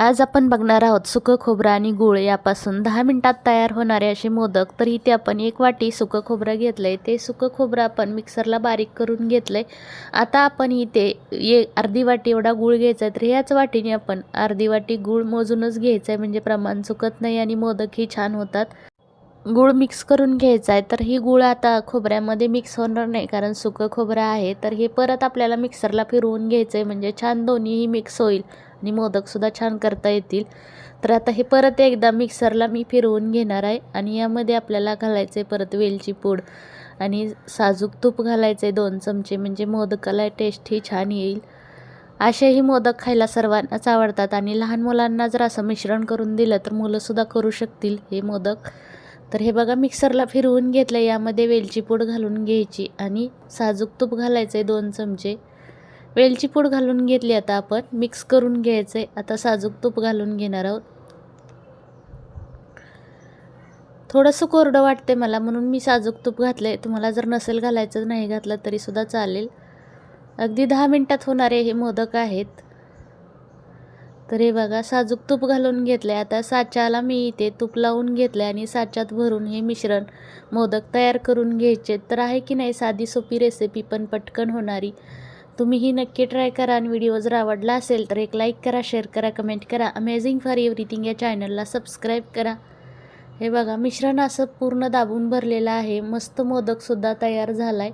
आज आपण बघणार आहोत सुकं खोबरं आणि गूळ यापासून दहा मिनटात तयार होणारे असे मोदक. तर इथे आपण एक वाटी सुकं खोबरं घेतलं आहे ते सुकं खोबरं आपण मिक्सरला बारीक करून घेतलं आहे आता आपण इथे ये अर्धी वाटी एवढा गूळ घ्यायचा आहे तर ह्याच वाटीने आपण अर्धी वाटी गूळ मोजूनच घ्यायचं आहे म्हणजे प्रमाण चुकत नाही आणि मोदकही छान होतात. गूळ मिक्स करून घ्यायचा आहे तर ही गूळ आता खोबऱ्यामध्ये मिक्स होणार नाही कारण सुकं खोबरं आहे. तर हे परत आपल्याला मिक्सरला फिरवून घ्यायचं आहे म्हणजे छान दोन्हीही मिक्स होईल आणि मोदकसुद्धा छान करता येतील. तर आता हे परत एकदा मिक्सरला मी फिरवून घेणार आहे आणि यामध्ये आपल्याला घालायचं आहे परत वेलची पूड आणि साजूक तूप घालायचं आहे दोन चमचे म्हणजे मोदकाला टेस्टही छान येईल. असेही मोदक खायला सर्वांनाच आवडतात आणि लहान मुलांना जर असं मिश्रण करून दिलं तर मुलंसुद्धा करू शकतील हे मोदक. तर हे बघा मिक्सरला फिरवून घेतलं यामध्ये वेलची पूड घालून घ्यायची आणि साजूक तूप घालायचं आहे दोन चमचे. वेलची पूड घालून घेतली आता आपण. मिक्स करून घ्यायचं आहे आता साजूक तूप घालून घेणार आहोत. थोडंसं कोरडं वाटते मला म्हणून मी साजूक तूप घातलं आहे तुम्हाला जर नसेल घालायचं नाही घातलं तरीसुद्धा चालेल. अगदी दहा मिनटात होणारे हे मोदक आहेत. तर हे बघा साजूक तूप घालून घेतलं आहे आता साच्याला मी इथे तूप लावून घेतलं आहे आणि साच्यात भरून हे मिश्रण मोदक तयार करून घ्यायचे. तर आहे की नाही साधी सोपी रेसिपी पण पटकन होणारी. तुम्हीही नक्की ट्राय करा आणि व्हिडिओ जर आवडला असेल तर एक लाईक करा शेअर करा कमेंट करा. अमेझिंग फॉर एव्हरीथिंग या चॅनलला सबस्क्राईब करा. हे बघा मिश्रण असं पूर्ण दाबून भरलेलं आहे. मस्त मोदकसुद्धा तयार झाला आहे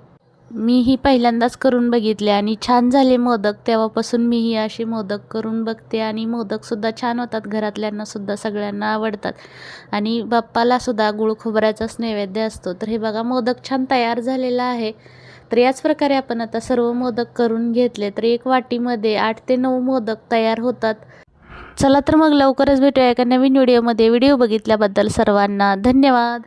मीही पहिल्यांदाच करून बघितले आणि छान झाले मोदक. तेव्हापासून मीही असे मोदक करून बघते आणि मोदकसुद्धा छान होतात. घरातल्यांनासुद्धा सगळ्यांना आवडतात. आणि बाप्पालासुद्धा गुळ खोबऱ्याचाच नैवेद्य असतो. तर हे बघा मोदक छान तयार झालेला आहे. तर याच प्रकारे आपण आता सर्व मोदक करून घेतले तर एक वाटीमध्ये आठ ते नऊ मोदक तयार होतात. चला तर मग लवकरच भेटूया एका नवीन व्हिडिओमध्ये. व्हिडिओ बघितल्याबद्दल सर्वांना धन्यवाद.